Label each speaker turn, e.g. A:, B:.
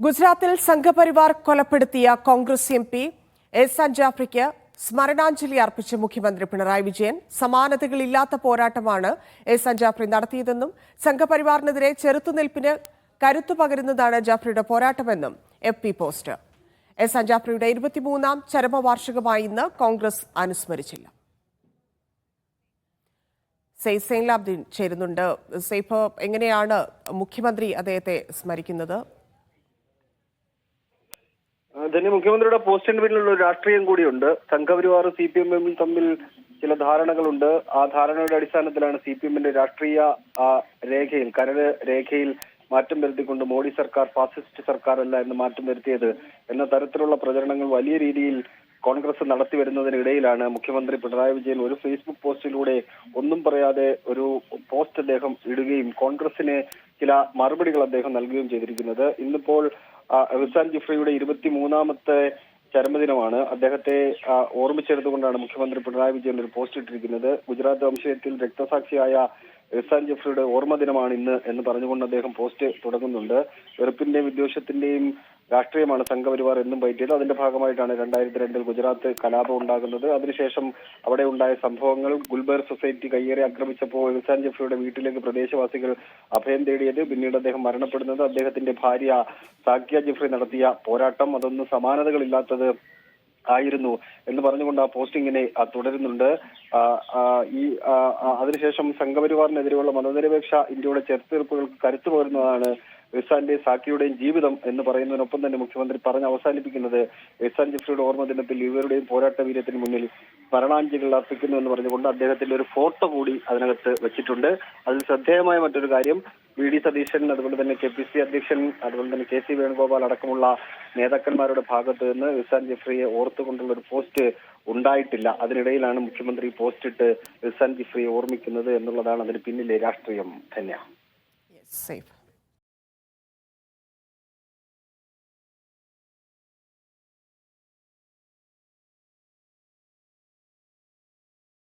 A: ഗുജറാത്തിൽ സംഘപരിവാർ കൊലപ്പെടുത്തിയ Congress M P Ehsan ജാഫ്രിക്ക് സ്മരണാഞ്ജലി അർപ്പിച്ച മുഖ്യമന്ത്രി പിണറായി വിജയൻ. സമാനതകളില്ലാത്ത പോരാട്ടമാണ് എസ് ജാഫ്രി നടത്തിയതെന്നും സംഘപരിവാറിനെതിരെ ചെറുത്തുനിൽപ്പിന് കരുത്തു പകരുന്നതാണ് ജാഫ്രിയുടെ പോരാട്ടമെന്നും എഫ് പി പോസ്റ്റ്. എസാൻ ജാഫ്രിയുടെ ഇരുപത്തിമൂന്നാം ചരമവാർഷികമായി ഇന്ന് കോൺഗ്രസ് അനുസ്മരിച്ചില്ല. സെയ്ഫ് സൈൻലാബ്ദീൻ ചേരുന്നുണ്ട്. സെയ്ഫ് എങ്ങനെയാണ് മുഖ്യമന്ത്രി അദ്ദേഹത്തെ സ്മരിക്കുന്നത്?
B: തന്നെ മുഖ്യമന്ത്രിയുടെ പോസ്റ്റിന് പിന്നിലുള്ള ഒരു രാഷ്ട്രീയം കൂടിയുണ്ട്. സംഘപരിവാർ സി പി എമ്മിൽ തമ്മിൽ ചില ധാരണകളുണ്ട്. ആ ധാരണയുടെ അടിസ്ഥാനത്തിലാണ് സി പി എമ്മിന്റെ രാഷ്ട്രീയ രേഖയിൽ കരട് രേഖയിൽ മാറ്റം വരുത്തിക്കൊണ്ട് മോഡി സർക്കാർ ഫാസിസ്റ്റ് സർക്കാർ അല്ല എന്ന് മാറ്റം വരുത്തിയത് എന്ന തരത്തിലുള്ള പ്രചരണങ്ങൾ വലിയ രീതിയിൽ കോൺഗ്രസ് നടത്തി വരുന്നതിനിടയിലാണ് മുഖ്യമന്ത്രി പിണറായി വിജയൻ ഒരു ഫേസ്ബുക്ക് പോസ്റ്റിലൂടെ ഒന്നും പറയാതെ ഒരു പോസ്റ്റ് അദ്ദേഹം ഇടുകയും കോൺഗ്രസിന് ചില മറുപടികൾ അദ്ദേഹം നൽകുകയും ചെയ്തിരിക്കുന്നത്. ഇന്നിപ്പോൾ റിസാൻ ജിഫ്രിയുടെ ഇരുപത്തിമൂന്നാമത്തെ ചരമദിനമാണ്. അദ്ദേഹത്തെ ഓർമ്മിച്ചെടുത്തുകൊണ്ടാണ് മുഖ്യമന്ത്രി പിണറായി വിജയൻ ഒരു പോസ്റ്റ് ഇട്ടിരിക്കുന്നത്. ഗുജറാത്ത് വംശയത്തിൽ രക്തസാക്ഷിയായ റിസാൻ ജിഫ്രിയുടെ ഓർമ്മ ദിനമാണ് ഇന്ന് എന്ന് പറഞ്ഞുകൊണ്ട് അദ്ദേഹം പോസ്റ്റ് തുടങ്ങുന്നുണ്ട്. വെറുപ്പിന്റെയും വിദ്വേഷത്തിന്റെയും രാഷ്ട്രീയമാണ് സംഘപരിവാർ എന്നും പയറ്റിയത് അതിന്റെ ഭാഗമായിട്ടാണ് രണ്ടായിരത്തി രണ്ടിൽ ഗുജറാത്ത് കലാപം ഉണ്ടാകുന്നത്. അതിനുശേഷം അവിടെ ഉണ്ടായ സംഭവങ്ങൾ ഗുൽബേർ സൊസൈറ്റി കയ്യേറി ആക്രമിച്ചപ്പോൾ റിസാൻ ജഫ്രിയുടെ വീട്ടിലേക്ക് പ്രദേശവാസികൾ അഭയം തേടിയത്. പിന്നീട് അദ്ദേഹം മരണപ്പെടുന്നത്. അദ്ദേഹത്തിന്റെ ഭാര്യ സാക്കിയ ജഫ്രി നടത്തിയ പോരാട്ടം. അതൊന്നും സമാനതകളില്ലാത്തത് ആയിരുന്നു എന്ന് പറഞ്ഞുകൊണ്ട് ആ പോസ്റ്റിങ്ങിനെ തുടരുന്നുണ്ട്. ഈ അതിനുശേഷം സംഘപരിവാറിനെതിരെയുള്ള മതനിരപേക്ഷ ഇന്ത്യയുടെ ചെറുത്തീർപ്പുകൾക്ക് കരുത്തു പകരുന്നതാണ് റിസാന്റെ സാക്കിയുടെയും ജീവിതം എന്ന് പറയുന്നതിനൊപ്പം തന്നെ മുഖ്യമന്ത്രി പറഞ്ഞ് അവസാനിപ്പിക്കുന്നത് റിസാൻ ജിഫ്രിയുടെ ഓർമ്മ ദിനത്തിൽ ഇവരുടെയും പോരാട്ട വീര്യത്തിന് മുന്നിൽ സ്മരണാഞ്ജലികൾ അർപ്പിക്കുന്നു എന്ന് പറഞ്ഞുകൊണ്ട് അദ്ദേഹത്തിന്റെ ഒരു ഫോട്ടോ കൂടി അതിനകത്ത് വെച്ചിട്ടുണ്ട്. അതിൽ ശ്രദ്ധേയമായ മറ്റൊരു കാര്യം വി ഡി സതീശൻ അതുപോലെ തന്നെ കെ പി സി അധ്യക്ഷൻ അതുപോലെ തന്നെ കെ സി വേണുഗോപാൽ അടക്കമുള്ള നേതാക്കന്മാരുടെ ഭാഗത്ത് നിന്ന് റിസാൻ ജെഫ്രിയെ ഓർത്തുകൊണ്ടുള്ള ഒരു പോസ്റ്റ് ഉണ്ടായിട്ടില്ല. അതിനിടയിലാണ് മുഖ്യമന്ത്രി പോസ്റ്റ് ഇട്ട് റിസാൻ ജിഫ്രിയെ ഓർമ്മിക്കുന്നത് എന്നുള്ളതാണ് അതിന് പിന്നിലെ രാഷ്ട്രീയം.
A: ധന്യ.